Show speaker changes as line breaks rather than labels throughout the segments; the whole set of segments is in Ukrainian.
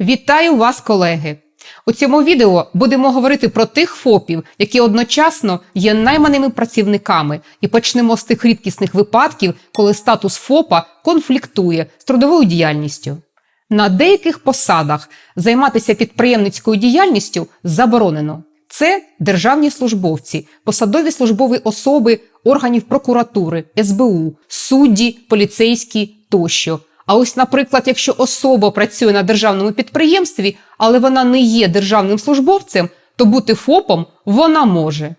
Вітаю вас, колеги! У цьому відео будемо говорити про тих ФОПів, які одночасно є найманими працівниками, і почнемо з тих рідкісних випадків, коли статус ФОПа конфліктує з трудовою діяльністю. На деяких посадах займатися підприємницькою діяльністю заборонено. Це державні службовці, посадові службові особи органів прокуратури, СБУ, судді, поліцейські тощо. А ось, наприклад, якщо особа працює на державному підприємстві, але вона не є державним службовцем, то бути ФОПом вона може.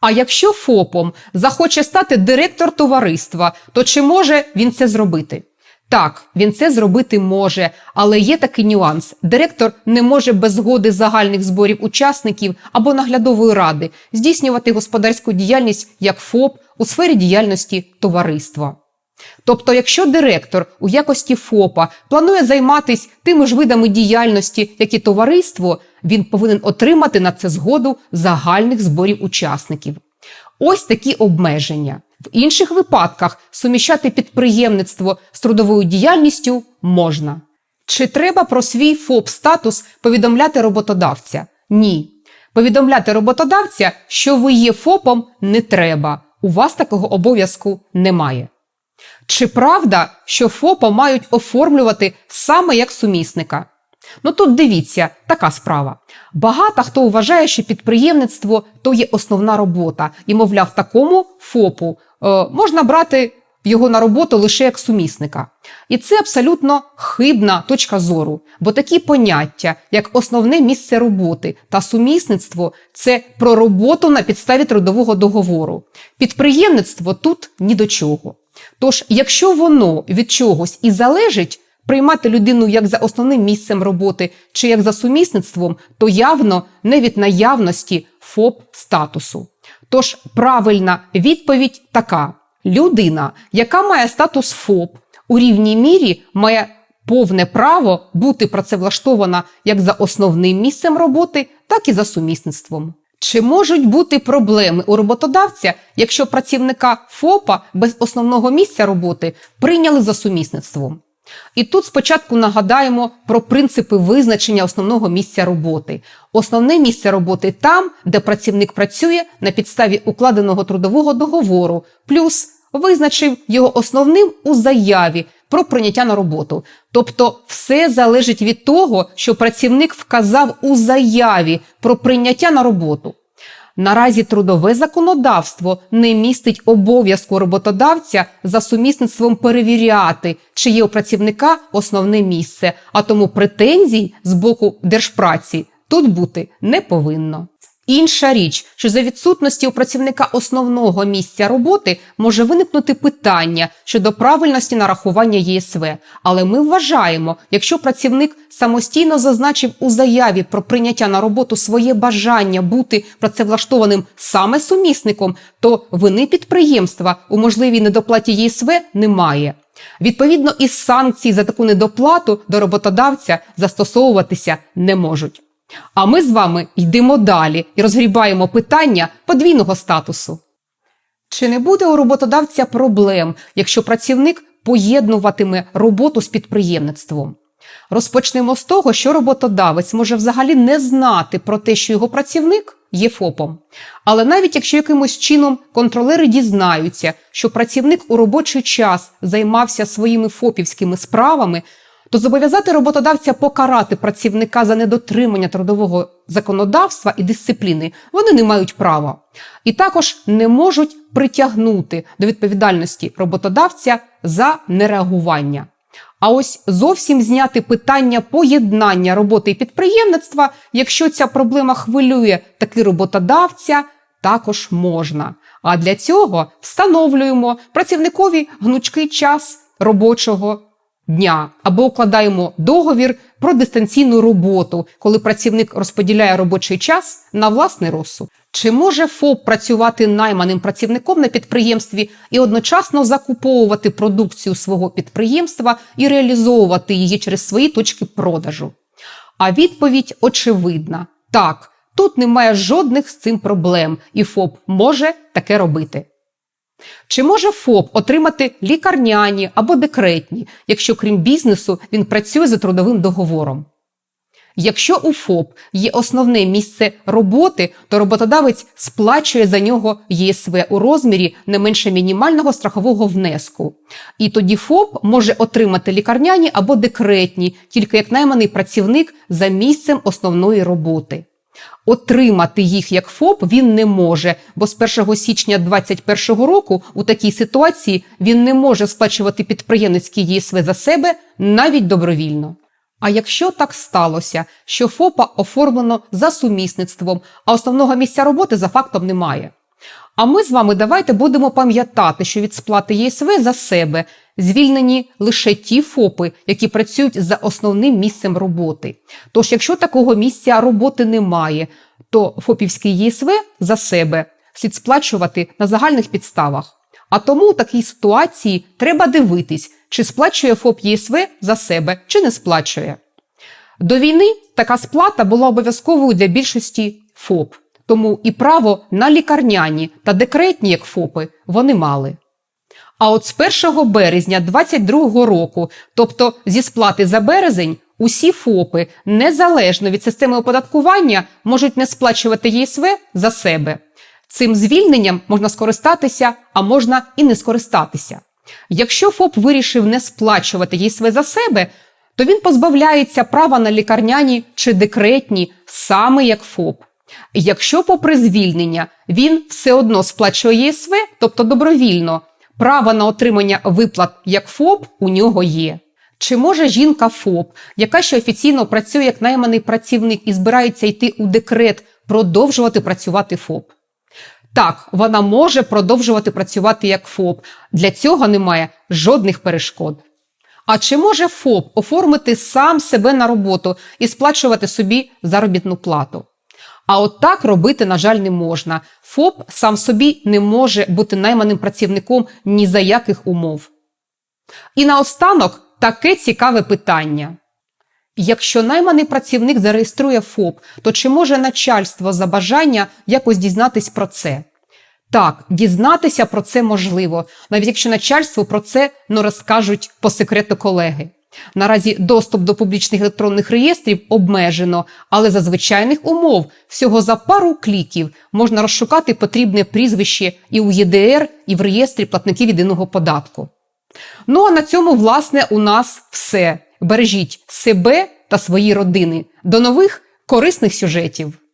А якщо ФОПом захоче стати директор товариства, то чи може він це зробити? Так, він це зробити може, але є такий нюанс: директор не може без згоди загальних зборів учасників або наглядової ради здійснювати господарську діяльність як ФОП у сфері діяльності товариства. Тобто, якщо директор у якості ФОПа планує займатися тими ж видами діяльності, як і товариство, він повинен отримати на це згоду загальних зборів учасників. Ось такі обмеження. В інших випадках суміщати підприємництво з трудовою діяльністю можна. Чи треба про свій ФОП статус повідомляти роботодавця? Ні. Повідомляти роботодавця, що ви є ФОПом, не треба. У вас такого обов'язку немає. Чи правда, що ФОПа мають оформлювати саме як сумісника? Ну тут дивіться, така справа. Багато хто вважає, що підприємництво то є основна робота, і, мовляв, такому ФОПу е, можна брати його на роботу лише як сумісника. І це абсолютно хибна точка зору, бо такі поняття, як основне місце роботи та сумісництво це про роботу на підставі трудового договору. Підприємництво тут ні до чого. Тож, якщо воно від чогось і залежить, приймати людину як за основним місцем роботи чи як за сумісництвом, то явно не від наявності ФОП статусу. Тож правильна відповідь така: людина, яка має статус ФОП, у рівній мірі має повне право бути працевлаштована як за основним місцем роботи, так і за сумісництвом. Чи можуть бути проблеми у роботодавця, якщо працівника ФОПа без основного місця роботи прийняли за сумісництвом? І тут спочатку нагадаємо про принципи визначення основного місця роботи. Основне місце роботи там, де працівник працює на підставі укладеного трудового договору, плюс визначив його основним у заяві про прийняття на роботу. Тобто все залежить від того, що працівник вказав у заяві про прийняття на роботу. Наразі трудове законодавство не містить обов'язку роботодавця за сумісництвом перевіряти, чи є у працівника основне місце, а тому претензій з боку держпраці тут бути не повинно. Інша річ, що за відсутності у працівника основного місця роботи може виникнути питання щодо правильності нарахування ЄСВ. Але ми вважаємо, якщо працівник самостійно зазначив у заяві про прийняття на роботу своє бажання бути працевлаштованим саме сумісником, то вини підприємства у можливій недоплаті ЄСВ немає. Відповідно, і санкції за таку недоплату до роботодавця застосовуватися не можуть. А ми з вами йдемо далі і розгрібаємо питання подвійного статусу. Чи не буде у роботодавця проблем, якщо працівник поєднуватиме роботу з підприємництвом? Розпочнемо з того, що роботодавець може взагалі не знати про те, що його працівник є ФОПом. Але навіть якщо якимось чином контролери дізнаються, що працівник у робочий час займався своїми ФОПівськими справами, то зобов'язати роботодавця покарати працівника за недотримання трудового законодавства і дисципліни вони не мають права. І також не можуть притягнути до відповідальності роботодавця за нереагування. А ось зовсім зняти питання поєднання роботи і підприємництва, якщо ця проблема хвилює таки роботодавця, також можна. А для цього встановлюємо працівникові гнучкий час робочого дня або укладаємо договір про дистанційну роботу, коли працівник розподіляє робочий час на власний розсуд. Чи може ФОП працювати найманим працівником на підприємстві і одночасно закуповувати продукцію свого підприємства і реалізовувати її через свої точки продажу? А відповідь очевидна: так, тут немає жодних з цим проблем, і ФОП може таке робити. Чи може ФОП отримати лікарняні або декретні, якщо крім бізнесу він працює за трудовим договором? Якщо у ФОП є основне місце роботи, то роботодавець сплачує за нього ЄСВ у розмірі не менше мінімального страхового внеску. І тоді ФОП може отримати лікарняні або декретні, тільки як найманий працівник за місцем основної роботи. Отримати їх як ФОП він не може, бо з 1 січня 2021 року у такій ситуації він не може сплачувати підприємницький ЄСВ за себе навіть добровільно. А якщо так сталося, що ФОПа оформлено за сумісництвом, а основного місця роботи за фактом немає. А ми з вами давайте будемо пам'ятати, що від сплати ЄСВ за себе звільнені лише ті ФОПи, які працюють за основним місцем роботи. Тож, якщо такого місця роботи немає, то ФОПівський ЄСВ за себе слід сплачувати на загальних підставах. А тому у такій ситуації треба дивитись, чи сплачує ФОП ЄСВ за себе, чи не сплачує. До війни така сплата була обов'язковою для більшості ФОП, тому і право на лікарняні та декретні, як ФОПи, вони мали. А от з 1 березня 2022 року, тобто зі сплати за березень, усі ФОПи, незалежно від системи оподаткування, можуть не сплачувати ЄСВ за себе. Цим звільненням можна скористатися, а можна і не скористатися. Якщо ФОП вирішив не сплачувати ЄСВ за себе, то він позбавляється права на лікарняні чи декретні саме як ФОП. Якщо, попри звільнення, він все одно сплачує ЄСВ, тобто добровільно, право на отримання виплат як ФОП у нього є. Чи може жінка ФОП, яка ще офіційно працює як найманий працівник і збирається йти у декрет, продовжувати працювати ФОП? Так, вона може продовжувати працювати як ФОП. Для цього немає жодних перешкод. А чи може ФОП оформити сам себе на роботу і сплачувати собі заробітну плату? А от так робити, на жаль, не можна. ФОП сам собі не може бути найманим працівником ні за яких умов. І наостанок таке цікаве питання. Якщо найманий працівник зареєструє ФОП, то чи може начальство за бажання якось дізнатись про це? Так, дізнатися про це можливо, навіть якщо начальство про це ну, розкажуть по секрету колеги. Наразі доступ до публічних електронних реєстрів обмежено, але за звичайних умов всього за пару кліків можна розшукати потрібне прізвище і у ЄДР, і в реєстрі платників єдиного податку. Ну а на цьому, власне, у нас все. Бережіть себе та свої родини. До нових корисних сюжетів!